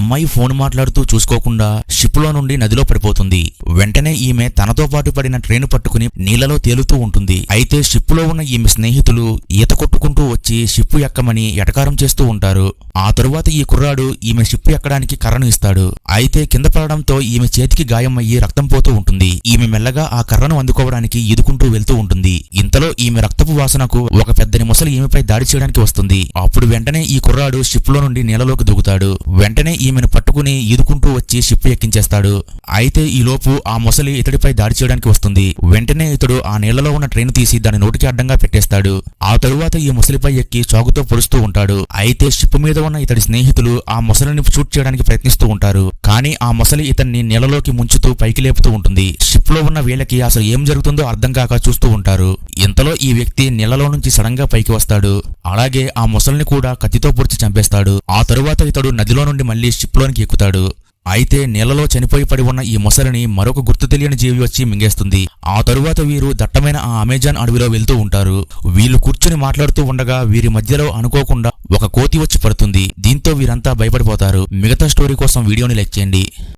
అమ్మాయి ఫోన్ మాట్లాడుతూ చూసుకోకుండా షిప్లో నుండి నదిలో పడిపోతుంది. వెంటనే ఈమె తనతో పాటు పడిన ట్రైన్ పట్టుకుని నీళ్ళలో తేలుతూ ఉంటుంది. అయితే షిప్లో ఉన్న ఈమె స్నేహితులు ఈత కొట్టుకుంటూ వచ్చి షిప్ ఎక్కమని ఎటకారం చేస్తూ ఉంటారు. ఆ తరువాత ఈ కుర్రాడు ఈమె షిప్ ఎక్కడానికి కర్రను ఇస్తాడు. అయితే కింద పడడంతో ఈమె చేతికి గాయం అయ్యి రక్తం పోతూ ఉంటుంది. ఈమె మెల్లగా ఆ కర్రను అందుకోవడానికి ఈదుకుంటూ వెళ్తూ ఉంటుంది. ఇంతలో ఈమె రక్తపు వాసనకు ఒక పెద్దని ముసలి ఈమెపై దాడి చేయడానికి వస్తుంది. అప్పుడు వెంటనే ఈ కుర్రాడు షిప్లో నుండి నీళ్ళలోకి దూకుతాడు. వెంటనే ఈమెను పట్టుకుని ఈదుకుంటూ వచ్చి షిప్ ఎక్కించేస్తాడు. అయితే ఈ లోపు ఆ ముసలి ఇతడిపై దాడి చేయడానికి వస్తుంది. వెంటనే ఇతడు ఆ నీళ్ళలో ఉన్న ట్రైన్ తీసి దాని నోటికి అడ్డంగా పెట్టేస్తాడు. ఆ తరువాత ఈ ముసలిపై ఎక్కి చాకుతో పొడుస్తూ ఉంటాడు. అయితే షిప్ మీద ఉన్న ఇతడి స్నేహితులు ఆ మొసలిని షూట్ చేయడానికి ప్రయత్నిస్తూ ఉంటారు. కానీ ఆ మొసలి ఇతన్ని నీళ్ళలోకి ముంచుతూ పైకి లేపుతూ ఉంటుంది. షిప్లో ఉన్న వీళ్ళకి అసలు ఏం జరుగుతుందో అర్థం కాక చూస్తూ ఉంటారు. ఇంతలో ఈ వ్యక్తి నీళ్ళలో నుంచి సడన్గా పైకి వస్తాడు. అలాగే ఆ మొసలిని కూడా కత్తితో పొడిచి చంపేస్తాడు. ఆ తరువాత ఇతడు నదిలో నుండి మళ్ళీ షిప్ లోనికి ఎక్కుతాడు. అయితే నీళ్ళలో చనిపోయి పడి ఉన్న ఈ మొసలిని మరొక గుర్తు తెలియని జీవి వచ్చి మింగేస్తుంది. ఆ తరువాత వీరు దట్టమైన ఆ అమెజాన్ అడవిలో వెళ్తూ ఉంటారు. వీళ్ళు కూర్చుని మాట్లాడుతూ ఉండగా వీరి మధ్యలో అనుకోకుండా ఒక కోతి వచ్చి పడుతుంది. దీంతో వీరంతా భయపడిపోతారు. మిగతా స్టోరీ కోసం వీడియోని లైక్ చేయండి.